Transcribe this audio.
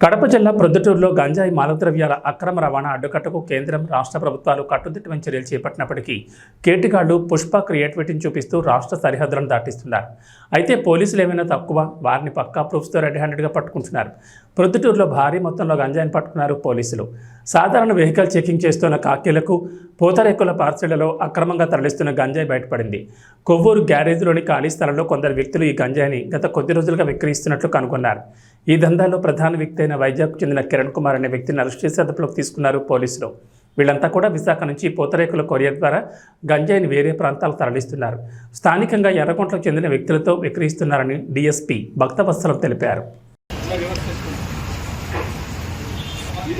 కడప జిల్లా ప్రొద్దుటూరులో గంజాయి మాదకద్రవ్యాల అక్రమ రవాణా అడ్డుకట్టకు కేంద్రం రాష్ట్ర ప్రభుత్వాలు కట్టుదిట్టమైన చర్యలు చేపట్టినప్పటికీ కేటిగాళ్ళు పుష్ప క్రియేటివిటీని చూపిస్తూ రాష్ట్ర సరిహద్దులను దాటిస్తున్నారు. అయితే పోలీసులు ఏమైనా తక్కువ? వారిని పక్కా ప్రూఫ్స్తో రెడీ హ్యాండెడ్గా పట్టుకుంటున్నారు. ప్రొద్దుటూరులో భారీ మొత్తంలో గంజాయిని పట్టుకున్నారు పోలీసులు. సాధారణ వెహికల్ చెకింగ్ చేస్తున్న కాకీలకు పూతరేకుల పార్సెళ్ళలో అక్రమంగా తరలిస్తున్న గంజాయి బయటపడింది. కొవ్వూరు గ్యారేజ్లోని ఖాళీ స్థలంలో కొందరు వ్యక్తులు ఈ గంజాయిని గత కొద్ది రోజులుగా విక్రయిస్తున్నట్లు కనుగొన్నారు. ఈ దందాలో ప్రధాన వ్యక్తి అయిన వైజాగ్కు చెందిన కిరణ్ కుమార్ అనే వ్యక్తిని అరెస్ట్ చేసి అదుపులోకి తీసుకున్నారు పోలీసులు. వీళ్ళంతా కూడా విశాఖ నుంచి పూతరేకుల కొరియర్ ద్వారా గంజాయిని వేరే ప్రాంతాలకు తరలిస్తున్నారు. స్థానికంగా ఎర్రగుంట్లకు చెందిన వ్యక్తులతో విక్రయిస్తున్నారని డీఎస్పీ భక్తవత్సలం తెలిపారు. ఈ